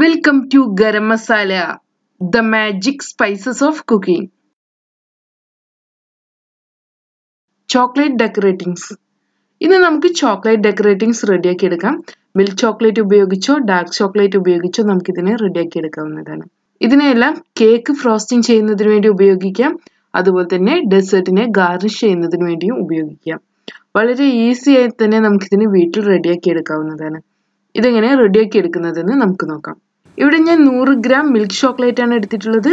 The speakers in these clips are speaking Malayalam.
Welcome to Garam Masala the magic spices of cooking chocolate decoratings ഇന്ന് നമുക്ക് ചോക്ലേറ്റ് ഡെക്കറേറ്റിംഗ്സ് റെഡിയാക്കി എടുക്കാം. മിൽക്ക് ചോക്ലേറ്റ് ഉപയോഗിച്ചോ ഡാർക്ക് ചോക്ലേറ്റ് ഉപയോഗിച്ചോ നമുക്ക് ഇതിനെ റെഡിയാക്കി എടുക്കാവുന്നതാണ്. ഇതിനെല്ലാം കേക്ക് ഫ്രോസ്റ്റിംഗ് ചെയ്യുന്നതിന് വേണ്ടി ഉപയോഗിക്കാം. അതുപോലെ തന്നെ ഡെസേർട്ടിനെ ഗാർണിഷ് ചെയ്യുന്നതിന് വേണ്ടിയും ഉപയോഗിക്കാം. വളരെ ഈസി ആയി തന്നെ നമുക്കിതിന് വീട്ടിൽ റെഡിയാക്കി എടുക്കാവുന്നതാണ്. ഇതെങ്ങനെ റെഡിയാക്കി എടുക്കുന്നതെന്ന് നമുക്ക് നോക്കാം. ഇവിടെ ഞാൻ നൂറ് ഗ്രാം മിൽക്ക് ചോക്ലേറ്റ് ആണ് എടുത്തിട്ടുള്ളത്.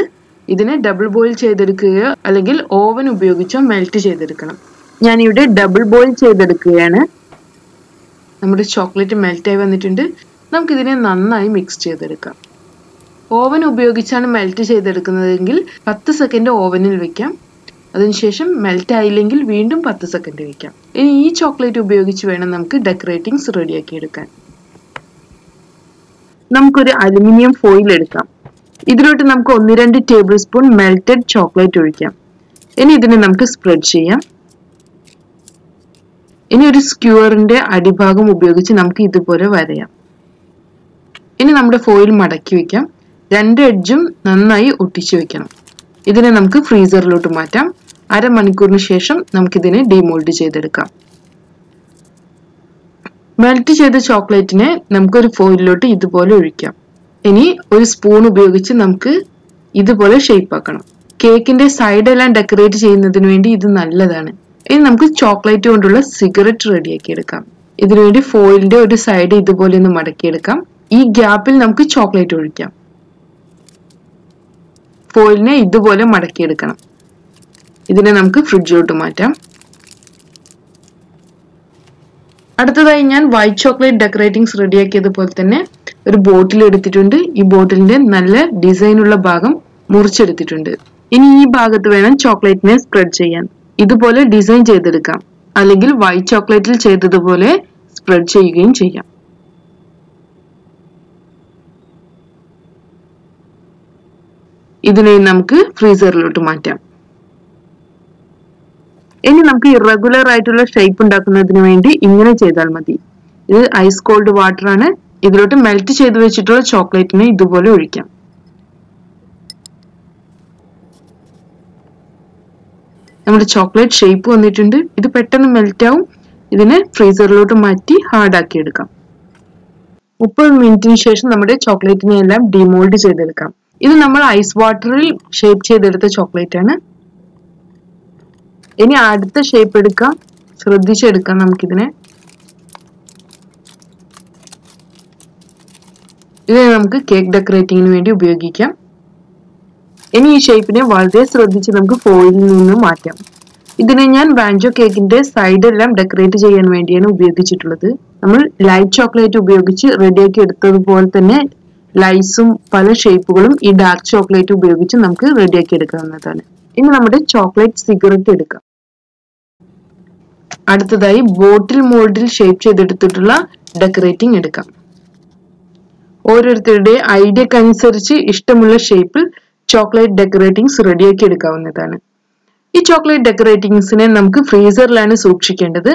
ഇതിനെ ഡബിൾ ബോയിൽ ചെയ്തെടുക്കുകയോ അല്ലെങ്കിൽ ഓവൻ ഉപയോഗിച്ചോ മെൽറ്റ് ചെയ്തെടുക്കണം. ഞാനിവിടെ ഡബിൾ ബോയിൽ ചെയ്തെടുക്കുകയാണ്. നമ്മുടെ ചോക്ലേറ്റ് മെൽറ്റായി വന്നിട്ടുണ്ട്. നമുക്കിതിനെ നന്നായി മിക്സ് ചെയ്തെടുക്കാം. ഓവൻ ഉപയോഗിച്ചാണ് മെൽറ്റ് ചെയ്തെടുക്കുന്നതെങ്കിൽ പത്ത് സെക്കൻഡ് ഓവനിൽ വെക്കാം. അതിനുശേഷം മെൽറ്റ് ആയില്ലെങ്കിൽ വീണ്ടും പത്ത് സെക്കൻഡ് വെക്കാം. ഇനി ഈ ചോക്ലേറ്റ് ഉപയോഗിച്ച് വേണം നമുക്ക് ഡെക്കറേറ്റിംഗ്സ് റെഡിയാക്കി എടുക്കാൻ. നമുക്കൊരു അലുമിനിയം ഫോയിൽ എടുക്കാം. ഇതിലോട്ട് നമുക്ക് ഒന്ന് രണ്ട് ടേബിൾ സ്പൂൺ മെൽറ്റഡ് ചോക്ലേറ്റ് ഒഴിക്കാം. ഇനി ഇതിനെ നമുക്ക് സ്പ്രെഡ് ചെയ്യാം. ഇനി ഒരു സ്ക്യൂറിന്റെ അടിഭാഗം ഉപയോഗിച്ച് നമുക്ക് ഇതുപോലെ വരയാം. ഇനി നമ്മുടെ ഫോയിൽ മടക്കി വെക്കാം. രണ്ട് എഡ്ജും നന്നായി ഒട്ടിച്ചു വെക്കണം. ഇതിനെ നമുക്ക് ഫ്രീസറിലോട്ട് മാറ്റാം. അരമണിക്കൂറിന് ശേഷം നമുക്കിതിനെ ഡിമോൾഡ് ചെയ്തെടുക്കാം. മെൽറ്റ് ചെയ്ത ചോക്ലേറ്റിനെ നമുക്കൊരു ഫോയിലോട്ട് ഇതുപോലെ ഒഴിക്കാം. ഇനി ഒരു സ്പൂൺ ഉപയോഗിച്ച് നമുക്ക് ഇതുപോലെ ഷേപ്പ് ആക്കണം. കേക്കിന്റെ സൈഡ് സൈഡെല്ലാം ഡെക്കറേറ്റ് ചെയ്യുന്നതിന് വേണ്ടി ഇത് നല്ലതാണ്. ഇനി നമുക്ക് ചോക്ലേറ്റ് കൊണ്ടുള്ള സിഗരറ്റ് റെഡിയാക്കി എടുക്കാം. ഇതിനുവേണ്ടി ഫോയിലിന്റെ ഒരു സൈഡ് ഇതുപോലെ ഒന്ന് മടക്കിയെടുക്കാം. ഈ ഗ്യാപ്പിൽ നമുക്ക് ചോക്ലേറ്റ് ഒഴിക്കാം. ഫോയിലിനെ ഇതുപോലെ മടക്കിയെടുക്കണം. ഇതിനെ നമുക്ക് ഫ്രിഡ്ജിലോട്ട് മാറ്റാം. അടുത്തതായി ഞാൻ വൈറ്റ് ചോക്ലേറ്റ് ഡെക്കറേറ്റിംഗ്സ് റെഡിയാക്കിയതുപോലെ തന്നെ ഒരു ബോട്ടിൽ എടുത്തിട്ടുണ്ട്. ഈ ബോട്ടിലിന്റെ നല്ല ഡിസൈനുള്ള ഭാഗം മുറിച്ചെടുത്തിട്ടുണ്ട്. ഇനി ഈ ഭാഗത്ത് വേണം ചോക്ലേറ്റിനെ സ്പ്രെഡ് ചെയ്യാൻ. ഇതുപോലെ ഡിസൈൻ ചെയ്തെടുക്കാം. അല്ലെങ്കിൽ വൈറ്റ് ചോക്ലേറ്റിൽ ചെയ്തതുപോലെ സ്പ്രെഡ് ചെയ്യുകയും ചെയ്യാം. ഇതിനെ നമുക്ക് ഫ്രീസറിലോട്ട് മാറ്റാം. ഇനി നമുക്ക് ഇറഗുലർ ആയിട്ടുള്ള ഷേപ്പ് ഉണ്ടാക്കുന്നതിന് വേണ്ടി ഇങ്ങനെ ചെയ്താൽ മതി. ഇത് ഐസ് കോൾഡ് വാട്ടർ ആണ്. ഇതിലോട്ട് മെൽറ്റ് ചെയ്ത് വെച്ചിട്ടുള്ള ചോക്ലേറ്റിനെ ഇതുപോലെ ഒഴിക്കാം. നമ്മുടെ ചോക്ലേറ്റ് ഷേപ്പ് വന്നിട്ടുണ്ട്. ഇത് പെട്ടെന്ന് മെൽറ്റ് ആവും. ഇതിനെ ഫ്രീസറിലോട്ട് മാറ്റി ഹാർഡാക്കി എടുക്കാം. മുപ്പത് മിനിറ്റിന് ശേഷം നമ്മുടെ ചോക്ലേറ്റിനെ എല്ലാം ഡിമോൾഡ് ചെയ്തെടുക്കാം. ഇത് നമ്മൾ ഐസ് വാട്ടറിൽ ഷേപ്പ് ചെയ്തെടുത്ത ചോക്ലേറ്റ് ആണ്. ഇനി അടുത്ത ഷേപ്പ് എടുക്കാം. ശ്രദ്ധിച്ചെടുക്കാം നമുക്കിതിനെ. ഇതിനെ നമുക്ക് കേക്ക് ഡെക്കറേറ്റിങ്ങിന് വേണ്ടി ഉപയോഗിക്കാം. ഇനി ഈ ഷേപ്പിനെ വളരെ ശ്രദ്ധിച്ച് നമുക്ക് ഫോയിലിൽ നിന്ന് മാറ്റാം. ഇതിനെ ഞാൻ വാഞ്ചോ കേക്കിന്റെ സൈഡെല്ലാം ഡെക്കറേറ്റ് ചെയ്യാൻ വേണ്ടിയാണ് ഉപയോഗിച്ചിട്ടുള്ളത്. നമ്മൾ ലൈറ്റ് ചോക്ലേറ്റ് ഉപയോഗിച്ച് റെഡിയാക്കി എടുത്തതുപോലെ തന്നെ ലൈസും പല ഷേപ്പുകളും ഈ ഡാർക്ക് ചോക്ലേറ്റ് ഉപയോഗിച്ച് നമുക്ക് റെഡിയാക്കി എടുക്കാവുന്നതാണ്. ഇനി നമ്മുടെ ചോക്ലേറ്റ് സിഗരറ്റ് എടുക്കാം. അടുത്തതായി ബോട്ടിൽ മോൾഡിൽ ഷേപ്പ് ചെയ്തെടുത്തിട്ടുള്ള ഡെക്കറേറ്റിംഗ് എടുക്കാം. ഓരോരുത്തരുടെ ഐഡിയക്ക് അനുസരിച്ച് ഇഷ്ടമുള്ള ഷേപ്പിൽ ചോക്ലേറ്റ് ഡെക്കറേറ്റിംഗ്സ് റെഡിയാക്കി എടുക്കാവുന്നതാണ്. ഈ ചോക്ലേറ്റ് ഡെക്കറേറ്റിംഗ്സിനെ നമുക്ക് ഫ്രീസറിലാണ് സൂക്ഷിക്കേണ്ടത്.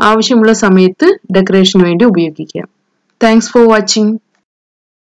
ആവശ്യമുള്ള സമയത്ത് ഡെക്കറേഷന് വേണ്ടി ഉപയോഗിക്കാം. Thanks for watching